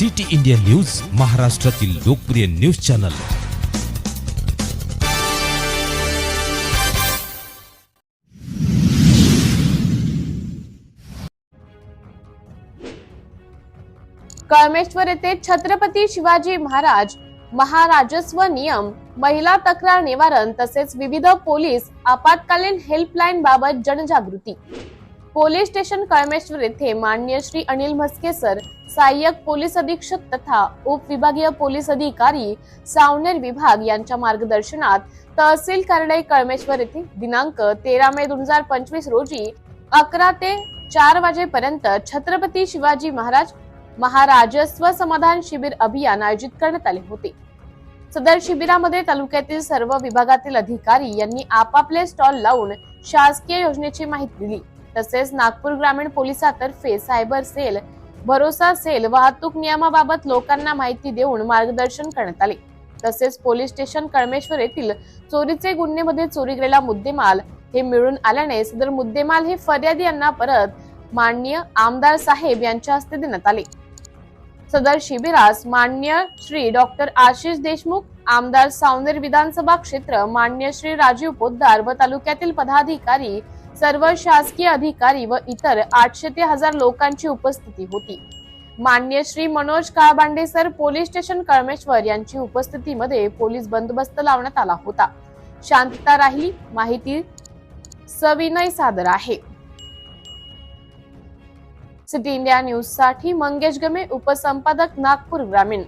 City India news महाराष्ट्रातील लोकप्रिय news channel. Kalmeshwar येथे छत्रपती शिवाजी महाराज महाराजस्व नियम महिला तक्रार निवारण तसेच विविध पोलीस आपत्कालीन हेल्पलाईन बाबत जनजागृती. पोलीस स्टेशन कळमेश्वर येथे मान्य श्री अनिल म्हस्के सर सहाय्यक पोलीस अधीक्षक तथा उपविभागीय पोलीस अधिकारी सावनेर विभाग यांच्या मार्गदर्शनात तहसील कार्यालय कळमेश्वर येथे दिनांक तेरा मे दोन हजार पंचवीस रोजी अकरा ते चार वाजेपर्यंत छत्रपती शिवाजी महाराज महाराजस्व समाधान शिबिर अभियान आयोजित करण्यात आले होते. सदर शिबिरामध्ये तालुक्यातील सर्व विभागातील अधिकारी यांनी आपापले स्टॉल लावून शासकीय योजनेची माहिती दिली. तसेच नागपूर ग्रामीण पोलिसातर्फे सायबर सेल भरोसा सेल वाहतूक नियमाबाबत लोकांना माहिती देऊन मार्गदर्शन करण्यात आले. तसेच पोलीस स्टेशन कळमेश्वर येथील चोरीचे गुन्हेमध्ये चोरी गेलेला मुद्देमाल हे मिळून आल्याने सदर मुद्देमाल हे फर्यादी यांना परत माननीय आमदार साहेब यांच्या हस्ते देण्यात आले. सदर शिबिरास मान्य श्री डॉक्टर आशिष देशमुख आमदार सावनेर विधानसभा क्षेत्र मान्य श्री राजीव पोद्दार व तालुक्यातील पदाधिकारी सर्व शासकीय अधिकारी व इतर आठशे ते हजार लोकांची उपस्थिती होती. मान्य Shri Manoj Kalbande sir police station Kalmeshwar यांची उपस्थितीमध्ये पोलीस बंदोबस्त लावण्यात आला होता. शांतता राहिली माहिती सविनय सादर आहे. सिटी इंडिया न्यूजसाठी मंगेश गमे उपसंपादक नागपूर ग्रामीण.